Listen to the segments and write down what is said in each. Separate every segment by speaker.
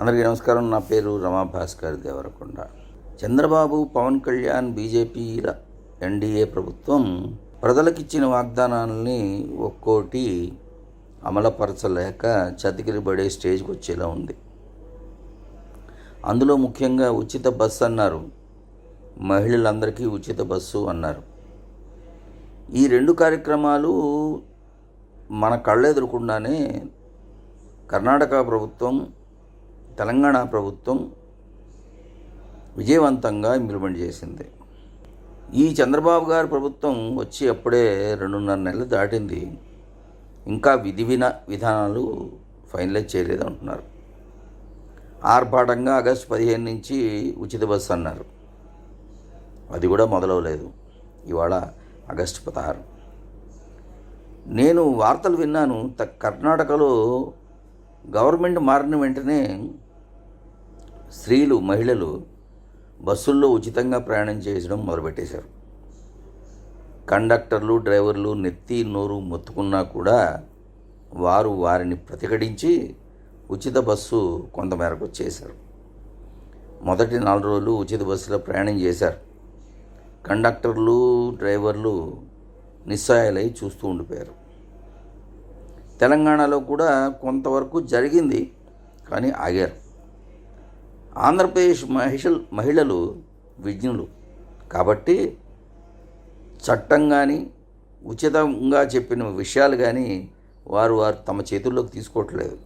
Speaker 1: అందరికీ నమస్కారం. నా పేరు రమాభాస్కర్ దేవరకొండ. చంద్రబాబు పవన్ కళ్యాణ్ బీజేపీల ఎన్డీఏ ప్రభుత్వం ప్రజలకిచ్చిన వాగ్దానాలని ఒక్కోటి అమలపరచలేక చతికిలబడే స్టేజ్కి వచ్చేలా ఉంది. అందులో ముఖ్యంగా ఉచిత బస్సు అన్నారు. మహిళలందరికీ ఉచిత బస్సు అన్నారు. ఈ రెండు కార్యక్రమాలు మన కళ్ళెదురకుండానే కర్ణాటక ప్రభుత్వం తెలంగాణ ప్రభుత్వం విజయవంతంగా ఇంప్లిమెంట్ చేసింది. ఈ చంద్రబాబు గారి ప్రభుత్వం వచ్చి అప్పుడే రెండున్నర నెలలు దాటింది. ఇంకా విధి విన విధానాలు ఫైనలైజ్ చేయలేదు అంటున్నారు. ఆర్భాటంగా ఆగస్టు పదిహేను నుంచి ఉచిత బస్సు అన్నారు. అది కూడా మొదలవలేదు. ఇవాళ ఆగస్టు పదహారు. నేను వార్తలు విన్నాను త కర్ణాటకలో గవర్నమెంట్ మారిన వెంటనే స్త్రీలు మహిళలు బస్సుల్లో ఉచితంగా ప్రయాణం చేయడం మొదలుపెట్టేశారు కండక్టర్లు డ్రైవర్లు నెత్తి నోరు మొత్తుకున్నా కూడా వారు వారిని ప్రతిఘటించి ఉచిత బస్సు కొంతమేరకు చేశారు మొదటి నాలుగు రోజులు ఉచిత బస్సులో ప్రయాణం చేశారు. కండక్టర్లు డ్రైవర్లు నిస్సాయాలై చూస్తూ ఉండిపోయారు. తెలంగాణలో కూడా కొంతవరకు జరిగింది కానీ ఆగారు. ఆంధ్రప్రదేశ్ మహిళలు మహిళలు విజ్ఞులు. కాబట్టి చట్టం కానీ ఉచితంగా చెప్పిన విషయాలు కానీ వారు వారు తమ చేతుల్లోకి తీసుకోవట్లేదు.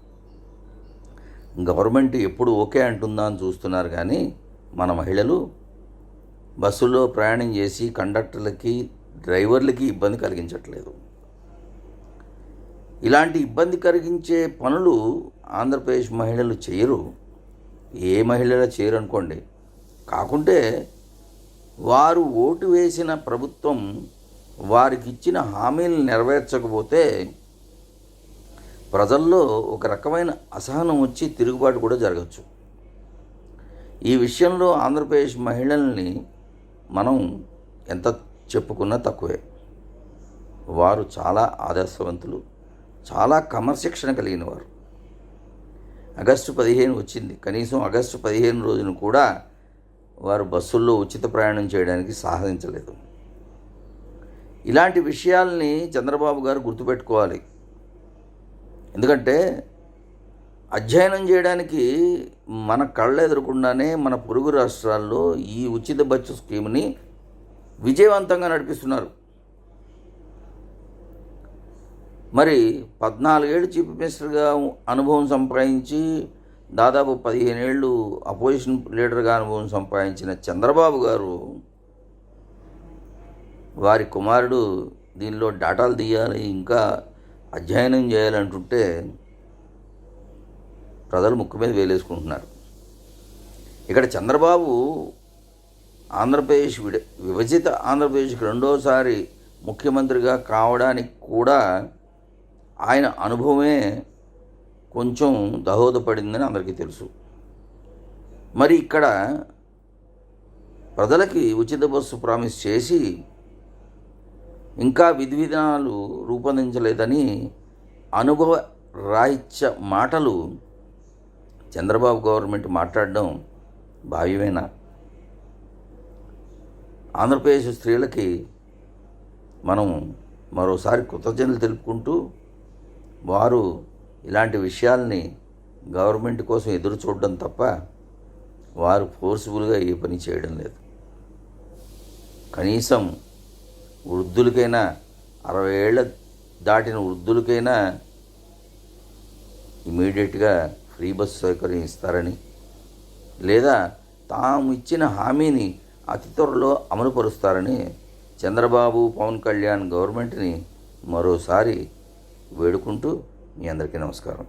Speaker 1: గవర్నమెంట్ ఎప్పుడు ఓకే అంటుందా అని చూస్తున్నారు కానీ మన మహిళలు బస్సులో ప్రయాణం చేసి కండక్టర్లకి డ్రైవర్లకి ఇబ్బంది కలిగించట్లేదు. ఇలాంటి ఇబ్బంది కలిగించే పనులు ఆంధ్రప్రదేశ్ మహిళలు చేయరు. ఏ మహిళలు చేయరనుకోండి కాకుంటే వారు ఓటు వేసిన ప్రభుత్వం వారికి ఇచ్చిన హామీలు నెరవేర్చకపోతే ప్రజల్లో ఒక రకమైన అసహనం వచ్చి తిరుగుబాటు కూడా జరగచ్చు. ఈ విషయంలో ఆంధ్రప్రదేశ్ మహిళల్ని మనం ఎంత చెప్పుకున్నా తక్కువే. వారు చాలా ఆదర్శవంతులు చాలా క్రమశిక్షణ కలిగిన వారు ఆగస్టు పదిహేను వచ్చింది. కనీసం ఆగస్టు పదిహేను రోజున కూడా వారు బస్సుల్లో ఉచిత ప్రయాణం చేయడానికి సాహసించలేదు ఇలాంటి విషయాల్ని చంద్రబాబు గారు గుర్తుపెట్టుకోవాలి. ఎందుకంటే అధ్యయనం చేయడానికి మన కళ్ళ ఎదురకుండానే మన పొరుగు రాష్ట్రాల్లో ఈ ఉచిత బస్సు స్కీమ్ని విజయవంతంగా నడిపిస్తున్నారు. మరి పద్నాలుగేళ్ళు చీఫ్ మినిస్టర్గా అనుభవం సంపాదించి దాదాపు పదిహేనేళ్ళు అపోజిషన్ లీడర్గా అనుభవం సంపాదించిన చంద్రబాబు గారు వారి కుమారుడు దీనిలో డాటాలు తీయాలి ఇంకా అధ్యయనం చేయాలంటుంటే ప్రజలు ముక్కు మీద వేలేసుకుంటున్నారు. ఇక్కడ చంద్రబాబు ఆంధ్రప్రదేశ్ విడ విభజిత ఆంధ్రప్రదేశ్కి రెండోసారి ముఖ్యమంత్రిగా కావడానికి కూడా ఆయన అనుభవమే కొంచెం దహోదపడిందని అందరికీ తెలుసు. మరి ఇక్కడ ప్రజలకి ఉచిత బస్సు ప్రామిస్ చేసి ఇంకా విధి విధానాలు రూపొందించలేదని అనుభవ రాహిత్య మాటలు చంద్రబాబు గవర్నమెంట్ మాట్లాడడం భావ్యమేనా? ఆంధ్రప్రదేశ్ స్త్రీలకి మనం మరోసారి కృతజ్ఞతలు తెలుపుకుంటూ వారు ఇలాంటి విషయాల్ని గవర్నమెంట్ కోసం ఎదురు చూడడం తప్ప వారు ఫోర్స్ఫుల్గా ఏ పని చేయడం లేదు. కనీసం వృద్ధులకైనా అరవై ఏళ్ళ దాటిన వృద్ధులకైనా ఇమీడియట్గా ఫ్రీ బస్ సౌకర్యం ఇస్తారని లేదా తాము ఇచ్చిన హామీని అతి త్వరలో అమలుపరుస్తారని చంద్రబాబు పవన్ కళ్యాణ్ గవర్నమెంట్ని మరోసారి వేడుకుంటూ మీ అందరికీ నమస్కారం.